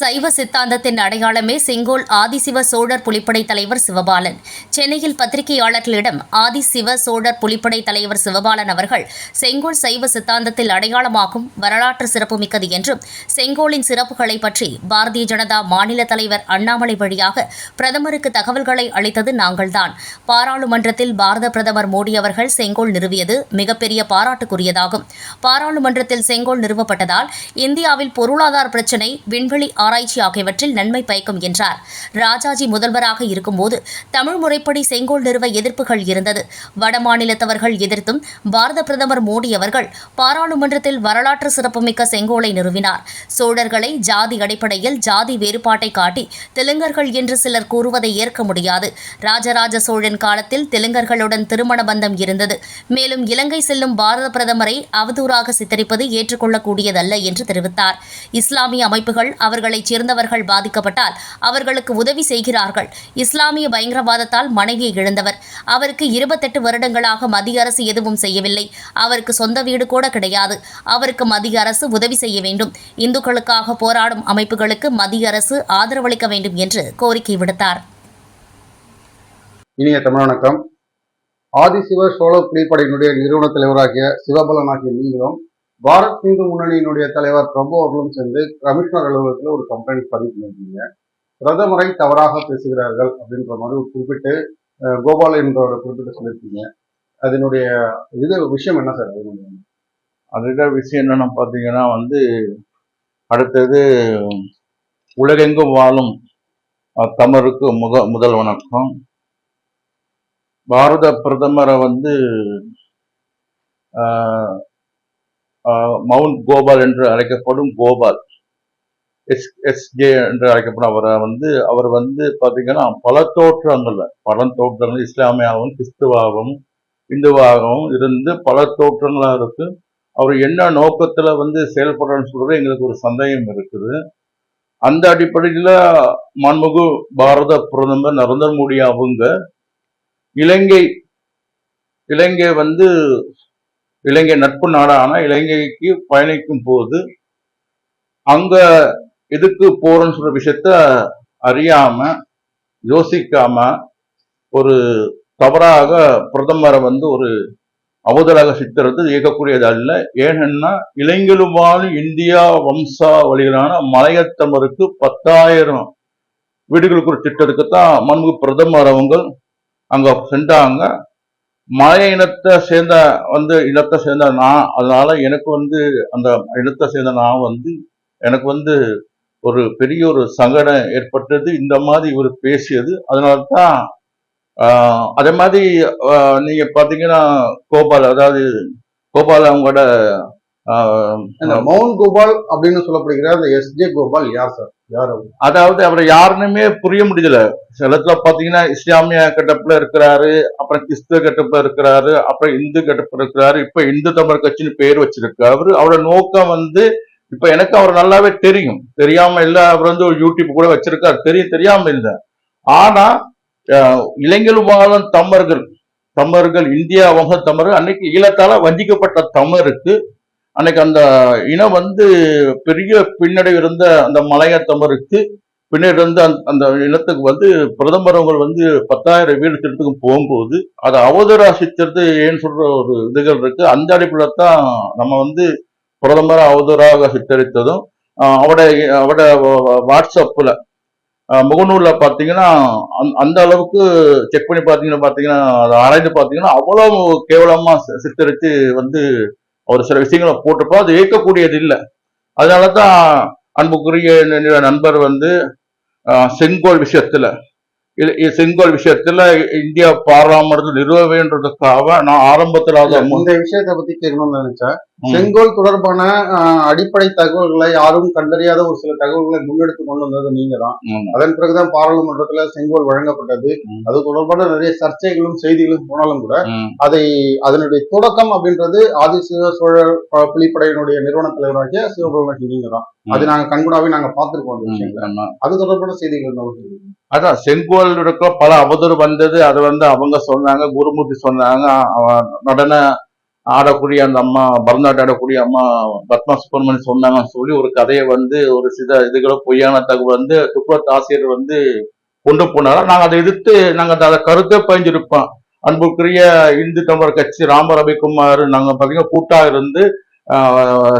சைவ சித்தாந்தத்தின் அடையாளமே செங்கோல் ஆதிசிவ சோழர் புலிப்படை தலைவர் சிவபாலன். சென்னையில் பத்திரிகையாளர்களிடம் ஆதிசிவ சோழர் புலிப்படை தலைவர் சிவபாலன் அவர்கள் செங்கோல் சைவ சித்தாந்தத்தில் அடையாளமாகும் வரலாற்று சிறப்புமிக்கது என்றும் செங்கோலின் சிறப்புகளை பற்றி பாரதிய ஜனதா மாநில தலைவர் அண்ணாமலை வழியாக பிரதமருக்கு தகவல்களை அளித்தது நாங்கள்தான். பாராளுமன்றத்தில் பாரத பிரதமர் மோடி அவர்கள் செங்கோல் நிறுவியது மிகப்பெரிய பாராட்டுக்குரியதாகும். பாராளுமன்றத்தில் செங்கோல் நிறுவப்பட்டதால் இந்தியாவில் பொருளாதார பிரச்சினை விண்வெளி ஆராய்ச்சி ஆகியவற்றில் நன்மை பயக்கும் என்றார். ராஜாஜி முதல்வராக இருக்கும்போது தமிழ் முறைப்படி செங்கோல் நிறுவ எதிர்ப்புகள் இருந்தது. வடமாநிலத்தவர்கள் எதிர்த்தும் பாரத பிரதமர் மோடி அவர்கள் பாராளுமன்றத்தில் வரலாற்று சிறப்புமிக்க செங்கோலை நிறுவினார். சோழர்களை ஜாதி அடிப்படையில் ஜாதி வேறுபாட்டை காட்டி தெலுங்கர்கள் என்று சிலர் கூறுவதை ஏற்க முடியாது. ராஜராஜ சோழன் காலத்தில் தெலுங்கர்களுடன் திருமண பந்தம் இருந்தது. மேலும் இலங்கை செல்லும் பாரத பிரதமரை அவதூறாக சித்தரிப்பது ஏற்றுக்கொள்ளக்கூடியதல்ல என்று தெரிவித்தார். இஸ்லாமிய அமைப்புகள் அவர்களை குடும்பங்களைச் சேர்ந்தவர்கள் பாதிக்கப்பட்டால் அவர்களுக்கு உதவி செய்கிறார்கள். இஸ்லாமிய பயங்கரவாதத்தால் மனைவியை இழந்தவர். அவருக்கு இருபத்தெட்டு வருடங்களாக மத்திய அரசு எதுவும் செய்யவில்லை. அவருக்கு சொந்த வீடு கூட கிடையாது. அவருக்கு மத்திய அரசு உதவி செய்ய வேண்டும். இந்துக்களுக்காக போராடும் அமைப்புகளுக்கு மத்திய அரசு ஆதரவளிக்க வேண்டும் என்று கோரிக்கை விடுத்தார். இனிய தமிழ் வணக்கம். ஆதிசிவ சோழ குடிப்படையினுடைய நிறுவன தலைவராகிய சிவபலனாகிய நீங்களும் பாரத் இந்து முன்னணியினுடைய தலைவர் பிரபு அவர்களும் சேர்ந்து கமிஷனர் அலுவலகத்தில் ஒரு கம்ப்ளைண்ட் பதிவு பண்ணியிருக்கீங்க. பிரதமரை தவறாக பேசுகிறார்கள் அப்படின்ற மாதிரி ஒரு குறிப்பிட்டு கோபால் என்றவரை குறிப்பிட்டு சொல்லியிருக்கீங்க. அதனுடைய இது விஷயம் என்ன சார்? அதனுடைய அதோட விஷயம் என்னன்னு பார்த்தீங்கன்னா வந்து அடுத்தது உலகெங்கும் வாழும் அஹ், தமிழருக்கு முத முதல் வணக்கம். பாரத பிரதமரை வந்து மவுண்ட் கோபால் என்று அழைக்கப்படும் கோபால். எஸ் எஸ்ஜே என்று அழைக்கப்படும் அவரை வந்து அவர் வந்து பார்த்தீங்கன்னா பல தோற்றங்கள்ல பல தோற்றங்கள் இஸ்லாமியாகவும் கிறிஸ்துவாகவும் இந்துவாகவும் இருந்து பல தோற்றங்களாக இருக்கு. அவர் என்ன நோக்கத்துல வந்து செயல்படுறான்னு சொல்றது எங்களுக்கு ஒரு சந்தேகம் இருக்குது. அந்த அடிப்படையில் மன்முகு பாரத பிரதமர் நரேந்திர மோடி அவங்க இலங்கை இலங்கை வந்து இலங்கை நட்பு நாடான இலங்கைக்கு பயணிக்கும் போது அங்க எதுக்கு போறோம்னு சொல்ற விஷயத்த அறியாம யோசிக்காம ஒரு தவறாக பிரதமரை வந்து ஒரு அவதலாக சித்தறது இயக்கக்கூடியது அல்ல. ஏனென்னா இளைஞரும் வாழும் இந்தியா வம்சாவளிகளான மலையத்தமருக்கு பத்தாயிரம் வீடுகளுக்கு ஒரு திட்டத்துக்கு தான் மன்மு பிரதமர் அவங்க அங்க சென்றாங்க. மலைய இனத்தை சேர்ந்த வந்து இனத்தை சேர்ந்த நான் அதனால எனக்கு வந்து அந்த இனத்தை சேர்ந்த நான் வந்து எனக்கு வந்து ஒரு பெரிய ஒரு சங்கடம் ஏற்பட்டது. இந்த மாதிரி இவர் பேசியது. அதனால தான் அதே மாதிரி நீங்க பாத்தீங்கன்னா கோபால் அதாவது கோபால் அவங்களோட இந்த மவுண்ட் கோபால் அப்படின்னு சொல்லப்படுகிற அந்த எஸ்ஜே கோபால் யார் சார்? யார் அவர்? அதாவது அவரை யாருன்னுமே புரிய முடியல. சில இடத்துல பாத்தீங்கன்னா இஸ்லாமிய கட்டப்புல இருக்கிறாரு அப்புறம் கிறிஸ்துவ கட்டப்புல இருக்கிறாரு அப்புறம் இந்து கட்டப்புல இருக்கிறாரு இப்ப இந்து தமிழ் கட்சின்னு பேர் வச்சிருக்காரு அவரு அவரோட நோக்கம் வந்து இப்ப எனக்கு அவர் நல்லாவே தெரியும். தெரியாம இல்ல அவர் வந்து ஒரு யூடியூப் கூட வச்சிருக்காரு. தெரியும் தெரியாம இல்ல. ஆனா இளைஞர் வாழும் தமிழர்கள் தமிழர்கள் இந்தியா வம்ச தமிழர்கள் அன்னைக்கு ஈழத்தால வஞ்சிக்கப்பட்ட தமிழருக்கு அன்னைக்கு அந்த இனம் வந்து பெரிய பின்னடைவு இருந்த அந்த மலைய தமிழருக்கு பின்னாடி இருந்த அந்த- அந்த இனத்துக்கு வந்து பிரதமர் அவங்க வந்து பத்தாயிரம் வீடு திட்டத்துக்கு போகும்போது அதை அவதராசித்தது ஏன்னு சொல்ற ஒரு இதுகள் இருக்கு. அந்த அடிப்படையில் தான் நம்ம வந்து பிரதமரை அவதூறாக சித்தரித்ததும் அவட அவட வாட்ஸ்அப்பில் முகநூலில் பார்த்தீங்கன்னா அந்த- அளவுக்கு செக் பண்ணி பார்த்தீங்கன்னா பார்த்தீங்கன்னா அதை ஆராய்ந்து பார்த்தீங்கன்னா அவ்வளோ கேவலமாக சித்தரித்து வந்து ஒரு சில விஷயங்களை போட்டிருப்போம். அது ஏற்கக்கூடியது இல்லை அதனால தான் அன்புக்குரிய நண்பர் வந்து செங்கோல் விஷயத்துல செங்கோல் விஷயத்துல இந்தியா பாராளுமன்றத்தில் நிறுவ வேண்டதுக்காக நான் ஆரம்பத்துல இந்த விஷயத்தை பத்தி கேட்கணும்னு நினைச்சேன். செங்கோல் தொடர்பான அடிப்படை தகவல்களை யாரும் கண்டறியாத ஒரு சில தகவல்களை முன்னெடுத்து கொண்டு வந்தது நீங்க தான். அதன் பிறகுதான் பாராளுமன்றத்துல செங்கோல் வழங்கப்பட்டது. அது தொடர்பான நிறைய சர்ச்சைகளும் செய்திகளும் போனாலும் கூட அதை அதனுடைய தொடக்கம் அப்படின்றது ஆதிசிவ சோழர் ப- புலிப்படையினுடைய நிறுவன தலைவராகிய சிவபிரமணியன் நீங்க தான் அது நாங்க கண்கூடாவே நாங்க பார்த்திருக்கோம். அது தொடர்பான செய்திகள்? அதான் செங்கோலுக்கு பல அவதூறு வந்தது. அது வந்து அவங்க சொன்னாங்க குருமூர்த்தி சொன்னாங்க. நடன ஆடக்கூடிய அந்த அம்மா பரதநாட்டியம் ஆடக்கூடிய அம்மா பத்மா சுப்பிரமணியம் சொன்னாங்கன்னு சொல்லி ஒரு கதையை வந்து ஒரு சித இதுகளை பொய்யான தகவல் வந்து துப்புரத்து ஆசிரியர் வந்து கொண்டு போனாலும் நாங்கள் அதை எதிர்த்து நாங்கள் அதை கருத்தை பயஞ்சிருப்போம் அன்புக்குரிய இந்து தமிழர் கட்சி ராம ரவிக்குமார் நாங்கள் பார்த்தீங்கன்னா கூட்டாக இருந்து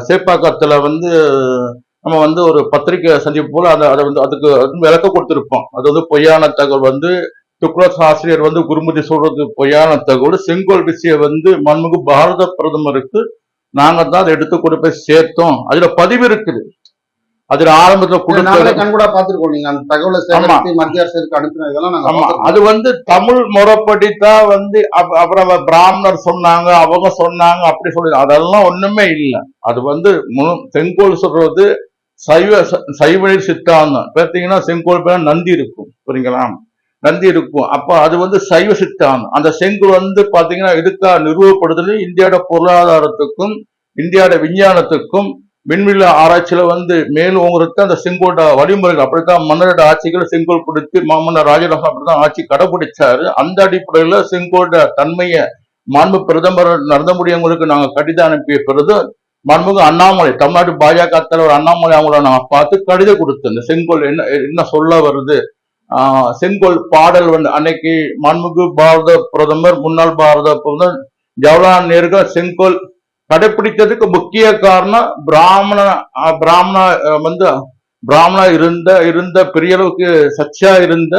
சேப்பாக்கத்தில் வந்து நம்ம வந்து ஒரு பத்திரிக்கை சந்திப்பு போல அதை அதை வந்து அதுக்கு வந்து விளக்க கொடுத்திருப்போம். அது வந்து பொய்யான தகவல் வந்து துக்ளஸ் ஆசிரியர் வந்து குருமதி சொல்றது பொய்யான தகவல். செங்கோல் விஷயம் வந்து மண்முகு பாரத பிரதமருக்கு நாங்க தான் அதை எடுத்து கொண்டு போய் சேர்த்தோம். அதுல பதிவு இருக்குது. அதுல ஆரம்பத்துல கொடுத்த கண்கூடா பாத்துருக்கோம் நீங்க அந்த தகவலை சேகரித்து மத்திய அரசுக்கு அனுப்பின இதெல்லாம் நாங்க. அது வந்து தமிழ் முறைப்படித்தான் வந்து அப்- அப்புறம் பிராமணர் சொன்னாங்க அவங்க சொன்னாங்க அப்படி சொல்லி அதெல்லாம் ஒண்ணுமே இல்லை. அது வந்து முழு செங்கோல் சொல்றது சைவ ச- சித்தாந்தம். பார்த்தீங்கன்னா செங்கோல் பேர் நந்தி இருக்கும். புரியுங்களா? நந்தி இருக்கும். அப்ப அது வந்து சைவ சித்தாந்தம். அந்த செங்கோல் வந்து பாத்தீங்கன்னா இதுக்காக நிறுவப்படுறது இந்தியாவோட பொருளாதாரத்துக்கும் இந்தியாவோட விஞ்ஞானத்துக்கும் விண்வெளி ஆராய்ச்சியில வந்து மேலும் உங்களுக்கு அந்த செங்கோட வழிமுறைகள் அப்படித்தான் மன்னரோட ஆட்சிகள் செங்கோல் கொடுத்து மாமன்னர் ராஜராஜன் அப்படித்தான் ஆட்சி கடைபிடிச்சாரு. அந்த அடிப்படையில செங்கோட தன்மையை மாண்பு பிரதமர் நரேந்திர மோடி அவங்களுக்கு கடிதம் அனுப்பிய பிறகு மாண்புமிகு அண்ணாமலை தமிழ்நாடு பாஜக தலைவர் அண்ணாமலை அவங்கள நான் பார்த்து கடிதம் கொடுத்தோம் செங்கோல் என்ன என்ன சொல்ல வருது? ஆஹ் செங்கோல் பாடல் வந்து அன்னைக்கு மாண்புமிகு பாரத பிரதமர் முன்னாள் பாரத பிரதமர் ஜவஹர்லால் நேரு செங்கோல் கடைபிடித்ததுக்கு முக்கிய காரணம் பிராமண பிராமண வந்து பிராமணா இருந்த இருந்த பெரிய அளவுக்கு சச்சியா இருந்த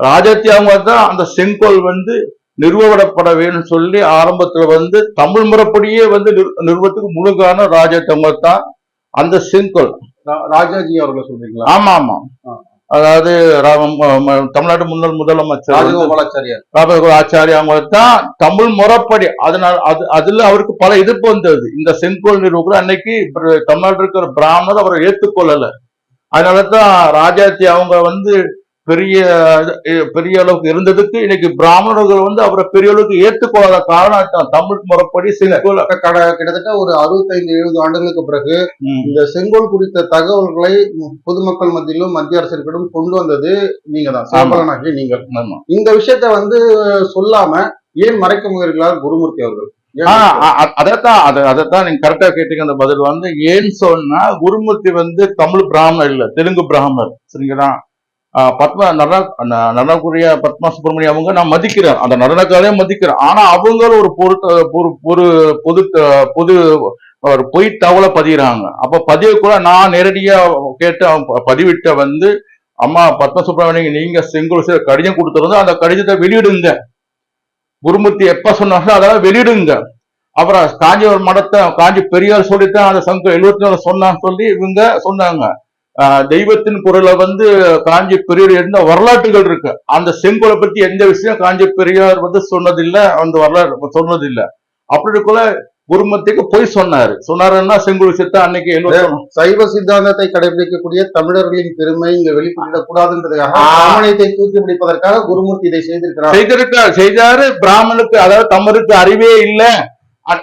ராஜாத்தி தான் அந்த செங்கோல் வந்து நிறுவப்பட வேணும்னு சொல்லி ஆரம்பத்துல வந்து தமிழ் முறைப்படியே வந்து நிறு- நிறுவத்துக்கு முழு காரணம் ராஜாத்தி அவங்க தான் அந்த செங்கோல். ராஜாஜி அவர்களை சொல்றீங்களா? ஆமா ஆமா. அதாவது தமிழ்நாடு முன்னாள் முதலமைச்சர் ராஜகோபாலாச்சாரியார் ராமகோபால் ஆச்சாரி அவங்க தான் தமிழ் முறைப்படி. அதனால அது அதுல அவருக்கு பல எதிர்ப்பு வந்தது. இந்த செங்கோல் நிறுவனம் அன்னைக்கு தமிழ்நாட்டில் இருக்கிற பிராமணர் அவரை ஏத்துக்கொள்ளல. அதனாலதான் ராஜாத்தி அவங்க வந்து பெரிய பெரிய அளவுக்கு இருந்ததுக்கு இன்னைக்கு பிராமணர்கள் வந்து அவரை பெரிய அளவுக்கு ஏத்துக்கொள்ளாத காரணம் தமிழ் முறைப்படி செங்கோல் கட- கிட்டத்தட்ட ஒரு அறுபத்தைந்து எழுபது ஆண்டுகளுக்கு பிறகு. இந்த செங்கோல் குறித்த தகவல்களை பொதுமக்கள் மத்தியிலும் மத்திய அரசிற்கிடம் கொண்டு வந்தது நீங்க தான் சிவபலனாகி நீங்கள். இந்த விஷயத்த வந்து சொல்லாம ஏன் மறைக்க முயல்கிறார் குருமூர்த்தி அவர்கள்? அதைத்தான் அதை அதைத்தான் நீங்க கரெக்டா கேட்டீங்க. அந்த பதில் வந்து ஏன்னு சொன்னா குருமூர்த்தி வந்து தமிழ் பிராமணர் இல்ல தெலுங்கு பிராமணர் சரிங்களா? பத்ம நடன நடனக்குரிய பத்மா சுப்பிரமணியம் அவங்க நான் மதிக்கிறேன். அந்த நடனக்காரையும் மதிக்கிறேன். ஆனா அவங்களும் ஒரு பொருத்த ஒரு பொது பொது ஒரு பொய் தகவலை பதிகிறாங்க. அப்ப பதிவு கூட நான் நேரடியா கேட்டு அவங்க பதிவிட்ட வந்து அம்மா பத்ம சுப்பிரமணியம் நீங்க செங்கோல் சில கடிதம் கொடுத்துருந்தோம் அந்த கடிதத்தை வெளியிடுங்க. குருமூர்த்தி எப்ப சொன்னாங்களோ அதெல்லாம் வெளியிடுங்க. அப்புறம் காஞ்சிபுரம் மடத்தை காஞ்சி பெரியார் சொல்லித்தான் அந்த சங்கம் எழுபத்தி நாலு சொன்னான்னு சொல்லி இவங்க சொன்னாங்க. தெய்வத்தின் குரலை வந்து காஞ்சி பெரியார் இருந்த வரலாற்றுகள் இருக்கு. அந்த செங்கோலை பத்தி எந்த விஷயம் காஞ்சி பெரியார் வந்து சொன்னதில்லை அந்த வரலாறு சொன்னதில்லை. அப்படி இருக்குள்ள குருமூர்த்திக்கு பொய் சொன்னாரு. சொன்னாருன்னா செங்கோல் விஷயத்த அன்னைக்கு சைவ சித்தாந்தத்தை கடைபிடிக்கக்கூடிய தமிழர்களின் பெருமை இங்க வெளிப்பட்டுவிடக் கூடாதுன்றதுக்காக. பிராமணியத்தை தூக்கி பிடிப்பதற்காக குருமூர்த்தி இதை செய்திருக்கிறார். செய்திருக்கார் செய்தாரு. பிராமணுக்கு அதாவது தமிழுக்கு அறிவே இல்ல.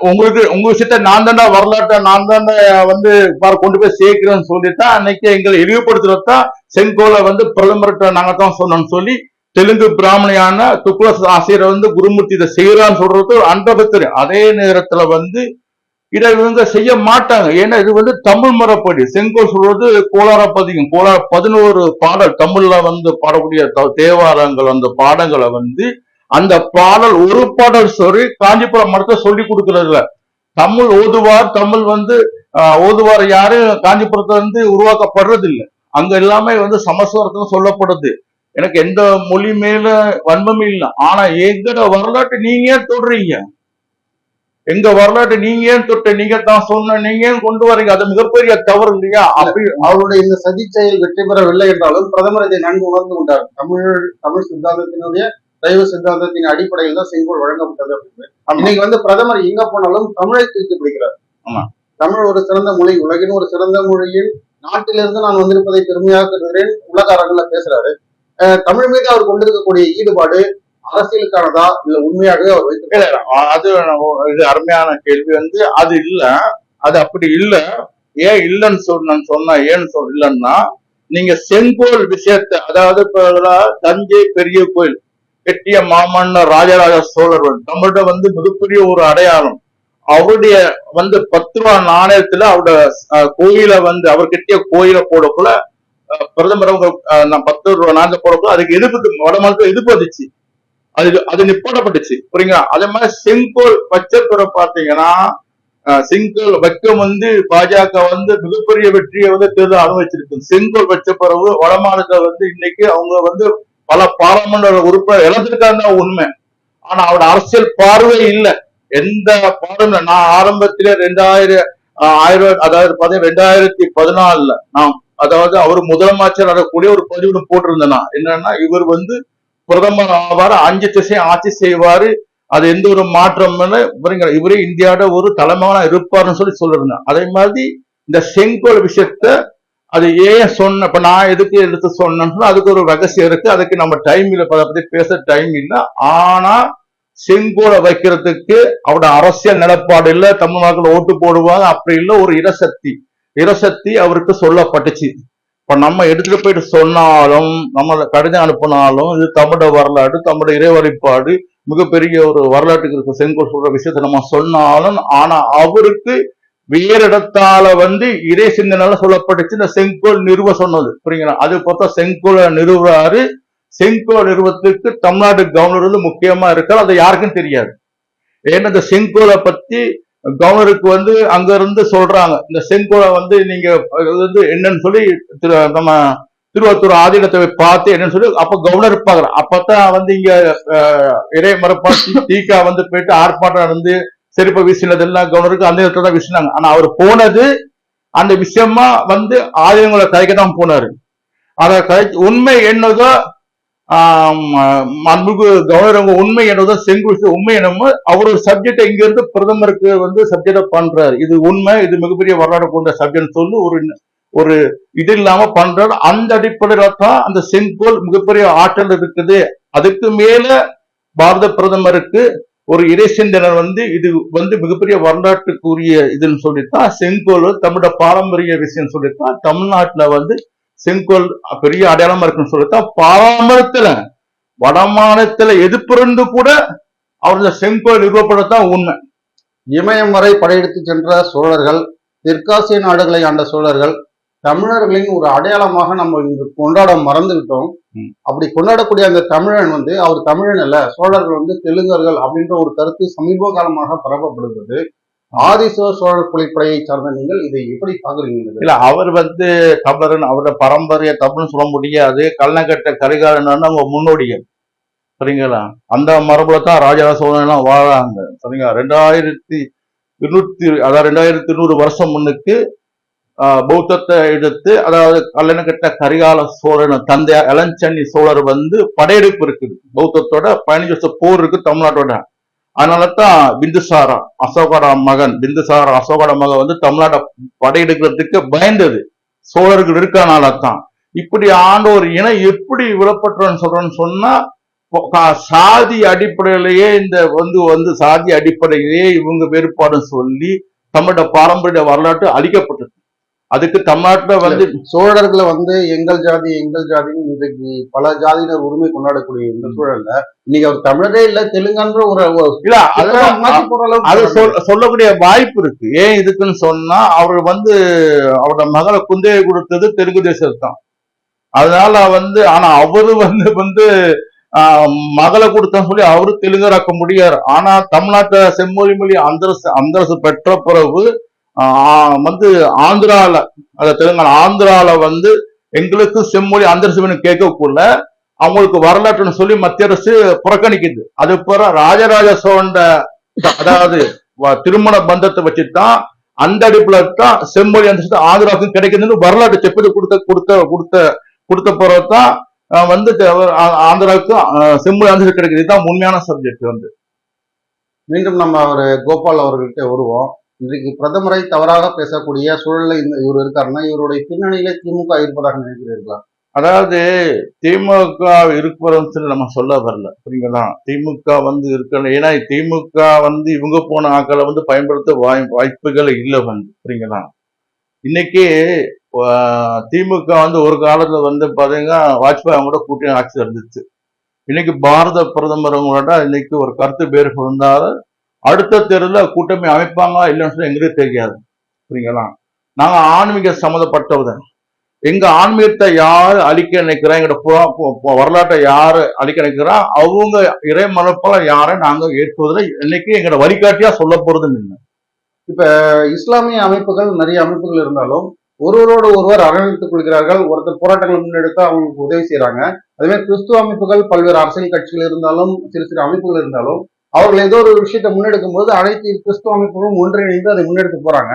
உங்களுக்கு உங்க நான் தாண்டா வரலாற்றை நான் தாண்டா வந்து பாரு கொண்டு போய் சேர்க்கிறேன்னு சொல்லித்தான் அன்னைக்கு எங்களை இழிவுபடுத்துறதுதான் செங்கோலை வந்து பிரதமர்கிட்ட நாங்க தான் சொன்னோம்னு சொல்லி தெலுங்கு பிராமணியான துக்ளஸ் ஆசிரியர் வந்து குருமூர்த்தி இதை செய்யறான்னு சொல்றது அன்றபத்திரி அதே நேரத்துல வந்து இதை இவங்க செய்ய மாட்டாங்க. ஏன்னா இது வந்து தமிழ் முறைப்படி. செங்கோல் சொல்றது கோளார பதிகம் கோளார பதினோரு பாடல் தமிழ்ல வந்து பாடக்கூடிய தேவாரங்கள் அந்த பாடங்களை வந்து அந்த பாடல் ஒரு பாடல் சொல்லி காஞ்சிபுரம் மடத்தை சொல்லி கொடுக்கறதுல தமிழ் ஓதுவார் தமிழ் வந்து ஆஹ், ஓதுவார் யாரும் காஞ்சிபுரத்துல இருந்து உருவாக்கப்படுறது இல்லை அங்க எல்லாமே வந்து சமஸ்வரத்துல சொல்லப்படுது. எனக்கு எந்த மொழி மேல வன்மம் இல்லை. ஆனா எங்கட வரலாற்று நீங்க ஏன் தொடுறீங்க? எங்க வரலாற்றை நீங்க ஏன் தொட்ட? நீங்க தான் சொன்ன நீங்க ஏன் கொண்டு வரீங்க? அது மிகப்பெரிய தவறு இல்லையா? அப்படி அவருடைய இந்த சதி செயல் வெற்றி பெறவில்லை என்றாலும் பிரதமர் இதை நன்கு உணர்ந்து கொண்டார். தமிழ் தமிழ் சித்தாந்தத்தினுடைய சைவ சித்தாந்தத்தின் அடிப்படையில் தான் செங்கோல் வழங்கப்பட்டது அப்படின்னு. இன்னைக்கு வந்து பிரதமர் எங்க போனாலும் தமிழை தூக்கி பிடிக்கிறார். ஆமா. தமிழ் ஒரு சிறந்த மொழி உலகின் ஒரு சிறந்த மொழியில் நாட்டிலிருந்து நான் வந்திருப்பதை பெருமையாக கருதுகிறேன். உலக அரங்குல பேசுறாரு. தமிழ் மீது அவர் கொண்டிருக்கக்கூடிய ஈடுபாடு அரசியலுக்கானதா இல்ல உண்மையாகவே அவர் வைத்து அது இது அருமையான கேள்வி. வந்து அது இல்ல அது அப்படி இல்ல. ஏன் இல்லைன்னு சொன்ன சொன்னா ஏன்னு சொல் இல்லைன்னா நீங்க செங்கோல் விஷயத்தை அதாவது இப்ப தஞ்சை பெரிய கோயில் கெட்டிய மாமன்னர் ராஜராஜ சோழர் நம்மள்ட வந்து மிகப்பெரிய ஒரு அடையாளம். அவருடைய வந்து பத்து ரூபா நாணயத்துல அவரோட கோயில வந்து அவர் கெட்டிய கோயில போடக்குள்ள பிரதமர் அவங்க பத்து ரூபா நாணயத்தை போடக்குள்ள அதுக்கு எதிர்ப்பு வடமாநிலத்துல எதிர்ப்பு வந்துச்சு. அது அது நிப்பாடப்பட்டுச்சு புரியுங்களா? அதே மாதிரி செங்கோல் பச்சைப்புற பார்த்தீங்கன்னா செங்கோல் வைக்கம் வந்து பாஜக வந்து மிகப்பெரிய வெற்றியை வந்து தேர்தல் அனுபவிச்சிருக்கு. செங்கோல் வச்ச பிறகு வடமாநிலத்துல வந்து இன்னைக்கு அவங்க வந்து பல பாராளுமன்ற உறுப்பினர் இழந்திருக்காங்க உண்மை. ஆனா அவரோட அரசியல் பார்வை இல்லை. எந்த பார்வை நான் ஆரம்பத்திலே ரெண்டாயிரம் ஆயிரம் அதாவது பாத்தீங்கன்னா ரெண்டாயிரத்தி பதினாலுல நான் அதாவது அவர் முதலமைச்சர் ஆகக்கூடிய ஒரு பதிவு போட்டிருந்தேன்னா என்னன்னா இவர் வந்து பிரதமர் ஆவார் அஞ்சு திசையும் ஆட்சி செய்வாரு. அது எந்த ஒரு மாற்றம் இவருங்க இவரே இந்தியாவோட ஒரு தலைமையான இருப்பார்னு சொல்லி சொல்லிருந்தேன் அதே மாதிரி இந்த செங்கோல் விஷயத்த அது ஏன் சொன்ன இப்ப நான் எதுக்கு எடுத்து சொன்னேன்னா அதுக்கு ஒரு ரகசியம் இருக்கு. அதுக்கு நம்ம டைம் இல்லை அதை பத்தி பேச டைம் இல்லை. ஆனா செங்கோலை வைக்கிறதுக்கு அவரோட அரசியல் நிலப்பாடு இல்ல தமிழ்நாட்டில் ஓட்டு போடுவாங்க அப்படி இல்லை ஒரு இரசக்தி. இரசக்தி அவருக்கு சொல்லப்பட்டுச்சு. இப்ப நம்ம எடுத்துட்டு போயிட்டு சொன்னாலும் நம்ம கடிதம் அனுப்பினாலும் இது தமிழ வரலாறு தமிழ இறைவழிப்பாடு மிகப்பெரிய ஒரு வரலாற்றுக்கு இருக்க செங்கோல் சொல்ற விஷயத்த நம்ம சொன்னாலும் ஆனா அவருக்கு வேறிடத்தால வந்து இறை சிந்தனால சொல்லப்பட்டுச்சு. இந்த செங்கோல் நிறுவ சொன்னது. புரியுங்களா அது பார்த்தா செங்கோல நிறுவுறாரு. செங்கோல் நிறுவனத்துக்கு தமிழ்நாடு கவர்னர் வந்து முக்கியமா இருக்காரு. அது யாருக்கும் தெரியாது. ஏன்னா இந்த செங்கோலை பத்தி கவர்னருக்கு வந்து அங்க இருந்து சொல்றாங்க. இந்த செங்கோலை வந்து நீங்க வந்து என்னன்னு சொல்லி திரு- நம்ம திருவத்தூர் ஆதீனத்தை பார்த்து என்னன்னு சொல்லி அப்ப கவர்னர் இருப்பாங்க அப்பதான் வந்து இங்க இறை மரப்பாட்சி தீகா வந்து போயிட்டு ஆர்ப்பாட்டம் நடந்து செருப்ப வீசினதெல்லாம் கவர்னருக்கு அந்த இடத்துல தான் வீசினாங்க. ஆனா அவர் போனது அந்த விஷயமா வந்து ஆயுதங்களை கலைக்க தான் போனாரு. அதை கலை உண்மை என்னதோ அன்புக்கு மாண்புமிகு உண்மை என்னதோ செங்குறிச்சு உண்மை என்னமோ அவர் ஒரு சப்ஜெக்டை இங்கிருந்து பிரதமருக்கு வந்து சப்ஜெக்டை பண்றாரு. இது உண்மை இது மிகப்பெரிய வரலாறு கொண்ட சப்ஜெக்ட் சொல்லி ஒரு ஒரு இது இல்லாம பண்றாரு. அந்த அடிப்படையில தான் அந்த செங்கோல் மிகப்பெரிய ஆற்றல் இருக்குது. அதுக்கு மேல பாரத பிரதமருக்கு ஒரு இறை சிந்தனர் வந்து இது வந்து மிகப்பெரிய வரலாற்றுக்குரிய இதுன்னு சொல்லித்தான் செங்கோல் தமிழோட பாரம்பரிய விஷயம் சொல்லித்தான் தமிழ்நாட்டுல வந்து செங்கோல் பெரிய அடையாளமா இருக்குன்னு சொல்லித்தான் பாரம்பரியத்துல வடமாநிலத்துல எதிர்ப்பிருந்து கூட அவர் இந்த செங்கோல் நிறுவப்படத்தான் உண்மை. இமயம் வரை படையெடுத்து சென்ற சோழர்கள் தெற்காசிய நாடுகளை ஆண்ட சோழர்கள் தமிழர்களின் ஒரு அடையாளமாக நம்ம இன்று கொண்டாட மறந்துவிட்டோம். அப்படி கொண்டாடக்கூடிய அந்த தமிழன் வந்து அவர் தமிழன் அல்ல சோழர்கள் வந்து தெலுங்கர்கள் அப்படின்ற ஒரு கருத்து சமீப காலமாக பரப்பப்படுகிறது. ஆதிசிவ சோழர் புலிப்படையை சார்ந்த நீங்கள் இதை எப்படி பாக்குறீங்க இல்ல அவர் வந்து தமிழன் அவரோட பரம்பரைய தமிழ்னு சொல்ல முடியாது. கல்லணக்கட்ட கரிகாலன் அவங்க முன்னோடிகள். சரிங்களா? அந்த மரபுல தான் ராஜராஜ சோழன் எல்லாம் வாழாங்க சரிங்களா? ரெண்டாயிரத்தி இருநூத்தி அதாவது ரெண்டாயிரத்தி இருநூறு வருஷம் முன்னுக்கு பௌத்தத்தை எடுத்து அதாவது கல்லணக்கட்ட கரிகால சோழன் தந்தை இளஞ்சன்னி சோழர் வந்து படையெடுப்பு இருக்குது. பௌத்தத்தோட பதினஞ்சு வருஷம் போர் இருக்கு தமிழ்நாட்டோட. அதனால தான் பிந்துசாரா அசோகடா மகன் பிந்துசாரா அசோகடா மகன் வந்து தமிழ்நாட்டை படையெடுக்கிறதுக்கு பயந்தது. சோழர்கள் இருக்கனால தான் இப்படி ஆண்ட ஒரு இனம் எப்படி விழப்பட்டுறன்னு சொல்றேன்னு சொன்னா சாதி அடிப்படையிலேயே இந்த வந்து வந்து சாதி அடிப்படையிலேயே இவங்க வேறுபாடுன்னு சொல்லி தமிழோட பாரம்பரிய வரலாற்று அழிக்கப்பட்டது. அதுக்கு தமிழ்நாட்டுல வந்து சோழர்களை வந்து எங்கள் ஜாதி எங்கள் ஜாதின்னு இன்றைக்கு பல ஜாதியினர் உரிமை கொண்டாடக்கூடிய இந்த சூழல்ல இன்னைக்கு அவர் தமிழரே இல்ல தெலுங்கான்ற ஒரு இல்ல அதெல்லாம் அது சொல் சொல்லக்கூடிய வாய்ப்பு இருக்கு. ஏன் இதுக்குன்னு சொன்னா அவர் வந்து அவரோட மகளை குந்தையை கொடுத்தது தெலுங்கு தேசம் தான் அதனால வந்து ஆனா அவரு வந்து வந்து ஆஹ், மகளை கொடுத்தான்னு சொல்லி அவரு தெலுங்கராக்க முடியாது. ஆனா தமிழ்நாட்டை செம்மொழி மொழி அந்தரசு அந்தரசு பெற்ற பிறகு வந்து ஆந்திரால அத தெலுங்கானா ஆந்திரால வந்து எங்களுக்கு செம்மொழி அந்தரசு வேணும் கேட்கக்குள்ள அவங்களுக்கு வரலாற்றுன்னு சொல்லி மத்திய அரசு புறக்கணிக்குது. அது போற ராஜராஜ சோழன் அதாவது வ- திருமண பந்தத்தை வச்சுதான் அந்த அடிப்புல தான் செம்மொழி அந்த ஆந்திராவுக்கும் கிடைக்குதுன்னு வரலாற்று செப்பது கொடுத்த கொடுத்த கொடுத்த கொடுத்த பிறகுதான் வந்து த- ஆந்திராவுக்கும் செம்மொழி அந்த கிடைக்குது. இதுதான் உண்மையான சப்ஜெக்ட் வந்து. மீண்டும் நம்ம அவர் கோபால் அவர்கள்ட்ட வருவோம். இன்றைக்கு பிரதமரை தவறாக பேசக்கூடிய சூழல்ல இந்த இவர் இருக்காருன்னா இவருடைய பின்னணியில திமுக இருப்பதாக நினைக்கிறீர்களா? அதாவது திமுக இருப்பதுன்னு சொல்லி நம்ம சொல்ல வரல புரியுங்களா திமுக வந்து இருக்கணும். ஏன்னா திமுக வந்து இவங்க போன ஆக்களை வந்து பயன்படுத்த வாய் வாய்ப்புகள் இல்லை வந்து புரியுங்களா இன்னைக்கு திமுக வந்து ஒரு காலத்துல வந்து பாத்தீங்கன்னா வாஜ்பாய் அவங்களோட கூட்டணி ஆட்சி இருந்துச்சு. இன்னைக்கு பாரத பிரதமர் அவங்களோட இன்னைக்கு ஒரு கருத்து பேர் இருந்தாலும் அடுத்த தேர்தலில் கூட்டணி அமைப்பாங்க இல்லைன்னு சொல்லி எங்களுக்கு தெரியாது. புரியுங்களா? நாங்கள் ஆன்மீக சம்மந்தப்பட்டவங்க. எங்க ஆன்மீகத்தை யார் அழிக்க நினைக்கிறா எங்களோட வரலாற்றை யார் அழிக்க நினைக்கிறா அவங்க இறை மரப்பால யாரை நாங்கள் ஏற்றுவதில் இன்னைக்கு எங்களோட வழிகாட்டியா சொல்ல போறதும் இல்லை இஸ்லாமிய அமைப்புகள் நிறைய அமைப்புகள் இருந்தாலும் ஒருவரோடு ஒருவர் அரவணைத்துக் கொள்கிறார்கள் ஒருத்தர் போராட்டங்கள் முன்னெடுத்து அவங்களுக்கு உதவி செய்கிறாங்க அதே கிறிஸ்துவ அமைப்புகள் பல்வேறு அரசியல் கட்சிகள் இருந்தாலும் சிறு சிறு அமைப்புகள் இருந்தாலும் அவர்கள் ஏதோ ஒரு விஷயத்தை முன்னெடுக்கும் போது அனைத்து கிறிஸ்துவ அமைப்புகளும் ஒன்றிணைந்து அதை முன்னெடுத்து போறாங்க.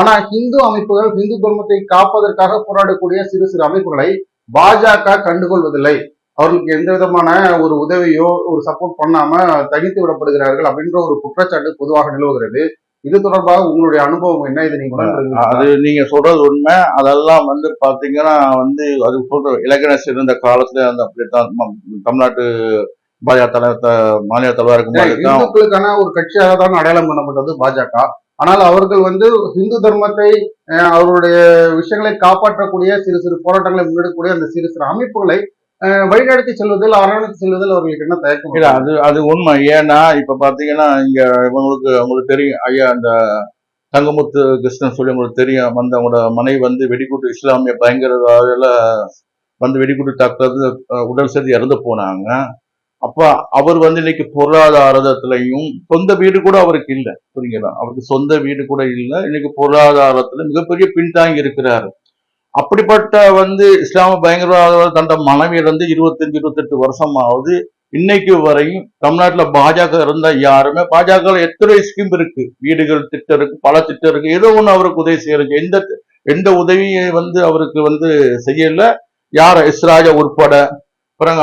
ஆனா இந்து அமைப்புகள் இந்து தர்மத்தை காப்பதற்காக போராடக்கூடிய சிறு சிறு அமைப்புகளை பாஜக கண்டுகொள்வதில்லை. அவர்களுக்கு எந்த விதமான ஒரு உதவியோ ஒரு சப்போர்ட் பண்ணாம தனித்து விடப்படுகிறார்கள் அப்படின்ற ஒரு குற்றச்சாட்டு பொதுவாக நிலவுகிறது. இது தொடர்பாக உங்களுடைய அனுபவம் என்ன? இதை நீங்க? அது நீங்க சொல்றது உண்மை. அதெல்லாம் வந்து பாத்தீங்கன்னா வந்து அது சொல்ற இலக்கணஸ் இருந்த காலத்துல அந்த அப்படித்தான் தமிழ்நாட்டு பாஜக தலைவர் மாநில தலைவா இருக்கும்போது தான் இந்துக்களுக்கான ஒரு கட்சியாக தான் அடையாளம் பண்ணப்பட்டது பாஜக. ஆனால் அவர்கள் வந்து இந்து தர்மத்தை அவருடைய விஷயங்களை காப்பாற்றக்கூடிய சிறு சிறு போராட்டங்களை முன்னெடுக்கக்கூடிய அந்த சிறு சிறு அமைப்புகளை வழிநடத்தி செல்வதில் அரவணைத்து செல்வதில் அவர்களுக்கு என்ன தயக்கம்? இல்ல அது அது உண்மை. ஏன்னா இப்ப பாத்தீங்கன்னா இங்க இவங்களுக்கு உங்களுக்கு தெரியும். ஐயா அந்த தங்கமுத்து கிருஷ்ணன் சொல்லி உங்களுக்கு தெரியும். வந்து அவங்களோட மனைவி வந்து வெடிகுண்டு இஸ்லாமிய பயங்கரவாதில வந்து வெடிகுண்டு தாக்குறது உடல் சேர்த்து இறந்து போனாங்க. அப்ப அவர் வந்து இன்னைக்கு பொருளாதாரத்திலையும் சொந்த வீடு கூட அவருக்கு இல்லை புரியுங்களா அவருக்கு சொந்த வீடு கூட இல்லை. இன்னைக்கு பொருளாதாரத்துல மிகப்பெரிய பின்தாங்கி இருக்கிறாரு. அப்படிப்பட்ட வந்து இஸ்லாம பயங்கரவாத தண்ட மனைவி இருந்து இருபத்தஞ்சு இருபத்தெட்டு வருஷம் ஆகுது இன்னைக்கு வரையும் தமிழ்நாட்டுல பாஜக இருந்தா யாருமே பாஜக எத்தனை ஸ்கீம் இருக்கு? வீடுகள் திட்டம் இருக்கு பல திட்டம் இருக்கு ஏதோ ஒண்ணு அவருக்கு உதவி செய்யறது எந்த எந்த உதவியை வந்து அவருக்கு வந்து செய்யல? யார்? இஸ்ராஜா உட்பட. பிறங்க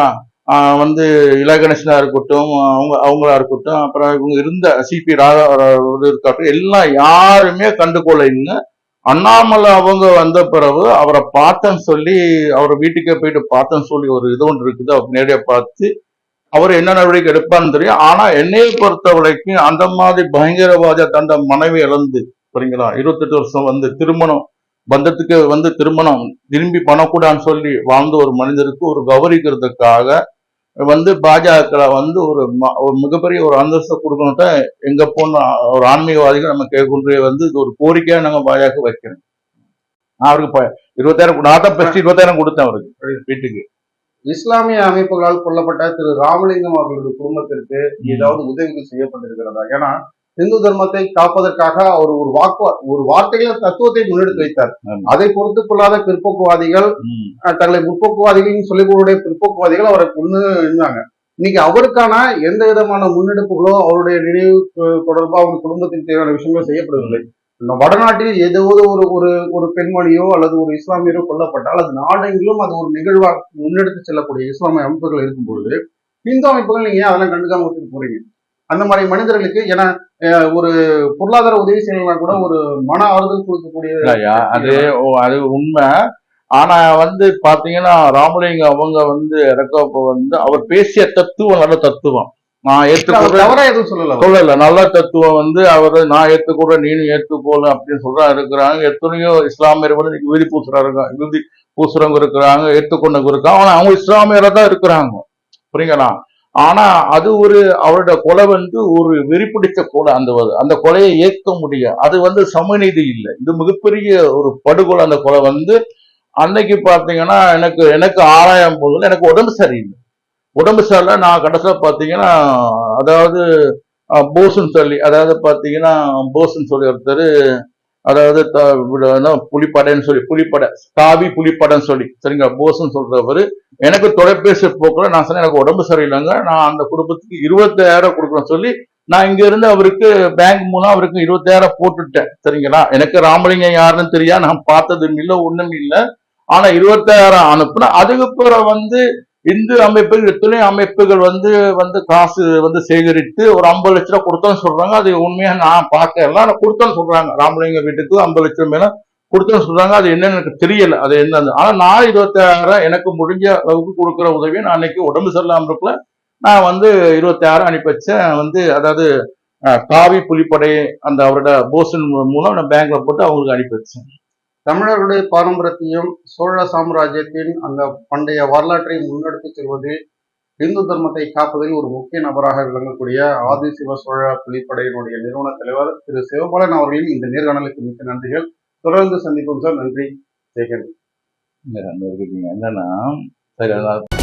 வந்து வந்து இலகணேசனா இருக்கட்டும் அவங்க அவங்களா இருக்கட்டும் அப்புறம் இவங்க இருந்த சிபி ராதா இருக்கட்டும் எல்லாம் யாருமே கண்டுகொள்ள இன்னும் அண்ணாமலை அவங்க வந்த பிறகு அவரை பார்த்தேன்னு சொல்லி அவரை வீட்டுக்கே போயிட்டு பார்த்தேன்னு சொல்லி ஒரு இது ஒன்று இருக்குது அவர் நேரடியாக பார்த்து அவர் என்ன நடவடிக்கை எடுப்பான்னு தெரியும். ஆனா என்னையை பொறுத்த வரைக்கும் அந்த மாதிரி பயங்கரவாத தண்ட மனைவி இழந்து சரிங்களா இருபத்தெட்டு வருஷம் வந்து திருமணம் பந்தத்துக்கு வந்து திருமணம் திரும்பி பண்ணக்கூடாதுன்னு சொல்லி வாழ்ந்த ஒரு மனிதருக்கு ஒரு கௌரவிக்கிறதுக்காக வந்து பாஜக வந்து ஒரு ம- ஒரு மிகப்பெரிய ஒரு அந்தஸ்தை கொடுக்கணும்ட்டு எங்க போன ஒரு ஆன்மீகவாதிகள் நம்ம கேட்கொண்டே வந்து இது ஒரு கோரிக்கையா நாங்க பாஜக வைக்கிறோம் நான் அவருக்கு இருபத்தாயிரம் நான் தான் பெஸ்ட் இருபத்தாயிரம் கொடுத்தேன் அவருக்கு வீட்டுக்கு. இஸ்லாமிய அமைப்புகளால் கொல்லப்பட்ட திரு ராமலிங்கம் அவர்களுடைய குடும்பத்திற்கு ஏதாவது உதவிகள் செய்யப்பட்டிருக்கிறதா? ஏன்னா இந்து தர்மத்தை காப்பதற்காக அவர் ஒரு வாக்கு ஒரு வார்த்தையில தத்துவத்தை முன்னெடுத்து வைத்தார். அதை பொறுத்து கொள்ளாத பிற்போக்குவாதிகள் தங்களை முற்போக்குவாதிகள் சொல்லிக்கூடிய பிற்போக்குவாதிகள் அவரை கொண்டு இருந்தாங்க இன்னைக்கு அவருக்கான எந்த விதமான முன்னெடுப்புகளோ அவருடைய நினைவு அஹ், தொடர்பா அவங்க குடும்பத்துக்கு தேவையான விஷயங்களோ செய்யப்படவில்லை இந்த வடநாட்டில் ஏதோ ஒரு ஒரு ஒரு பெண்மணியோ அல்லது ஒரு இஸ்லாமியரோ கொல்லப்பட்டால் அது நாடெங்கிலும் அது ஒரு நிகழ்வா முன்னெடுத்து செல்லக்கூடிய இஸ்லாமிய அமைப்புகள் இருக்கும் பொழுது இந்து அமைப்புகள் நீங்க அதெல்லாம் கண்டுக்காம போறீங்க? அந்த மாதிரி மனிதர்களுக்கு ஏன்னா ஒரு பொருளாதார உதவி செய்யலாம் கூட ஒரு மன ஆறுதல் கொடுக்கக்கூடிய அது அது உண்மை. ஆனா வந்து பாத்தீங்கன்னா ராமலிங்கம் அவங்க வந்து இறக்கப்ப வந்து அவர் பேசிய தத்துவம் நல்ல தத்துவம். நான் அவர் ஏற்றுக்கொள்ள சொல்லல. சொல்லல நல்ல தத்துவம் வந்து அவர் நான் ஏத்துக்கூட நீனும் ஏத்துக்கோல அப்படின்னு சொல்றா இருக்கிறாங்க. எத்தனையோ இஸ்லாமியர் வந்து இன்னைக்கு விதி பூசுறாங்க விதி பூசுறவங்க இருக்கிறாங்க ஏத்துக்கொண்டவங்க இருக்காங்க. ஆனா அவங்க இஸ்லாமியரா தான் இருக்கிறாங்க. புரியுங்களா ஆனா அது ஒரு அவரோட கொலை வந்து ஒரு வெறிப்பிடித்த கொலை. அந்த அந்த கொலையை ஏற்க முடியும் அது வந்து சமநீதி இல்லை. இது மிகப்பெரிய ஒரு படுகொலை அந்த கொலை வந்து. அன்னைக்கு பாத்தீங்கன்னா எனக்கு எனக்கு ஆராயம் போதில் எனக்கு உடம்பு சரியில்லை. உடம்பு சரியில்லை. நான் கடைசியில பாத்தீங்கன்னா அதாவது போஸ்ன்னு சொல்லி அதாவது பாத்தீங்கன்னா போஸ்ன்னு சொல்லி ஒருத்தர் அதாவது புலிப்படைன்னு சொல்லி புலிப்படை காவி புலிப்படைன்னு சொல்லி சரிங்களா போஸ்ன்னு சொல்றவர். எனக்கு தொலைபேசி போக்கில் நான் சொன்னேன் எனக்கு உடம்பு சரியில்லைங்க நான் அந்த குடும்பத்துக்கு இருபத்தாயிரம் கொடுக்குறேன்னு சொல்லி நான் இங்க இருந்து அவருக்கு பேங்க் மூலம் அவருக்கு இருபத்தாயிரம் போட்டுட்டேன் சரிங்களா. எனக்கு ராமலிங்கம் யாருன்னு தெரியா நான் பார்த்ததும் இல்லை ஒண்ணும் இல்லை. ஆனா இருபத்தாயிரம் அனுப்புனேன் அதுக்கு பிறகு வந்து இந்து அமைப்புகள் எத்தனை அமைப்புகள் வந்து வந்து காசு வந்து சேகரித்து ஒரு ஐம்பது லட்ச ரூபா கொடுத்தோன்னு சொல்றாங்க. அது உண்மையா நான் பார்க்கல. ஆனால் கொடுத்தோன்னு சொல்றாங்க. ராமலிங்க வீட்டுக்கு ஐம்பது லட்சம் மேல கொடுத்தோன்னு சொல்றாங்க. அது என்னன்னு எனக்கு தெரியல. அது என்னன்னு. ஆனா நான் இருபத்தாயிரம் எனக்கு முடிஞ்ச அளவுக்கு கொடுக்குற உதவியை நான் அன்னைக்கு உடம்பு சரியில்லாம இருக்கல. நான் வந்து இருபத்தாயிரம் அனுப்பி வச்சேன். வந்து அதாவது காவி புலிப்படை அந்த அவரோட போசன் மூலம் நான் பேங்க்ல போட்டு அவங்களுக்கு அனுப்பி வச்சேன். தமிழர்களுடைய பாரம்பரியத்தையும் சோழ சாம்ராஜ்யத்தின் அந்த பண்டைய வரலாற்றை முன்னெடுத்து செல்வது இந்து தர்மத்தை காப்பதில் ஒரு முக்கிய நபராக விளங்கக்கூடிய ஆதி சிவ சோழ புலிப்படையினுடைய நிறுவன தலைவர் திரு சிவபாலன் அவர்களின் இந்த நேர்காணலுக்கு மிக்க நன்றிகள். தொடர்ந்து சந்திப்போம் சார். நன்றி. ஜெயகன் என்னன்னா சரி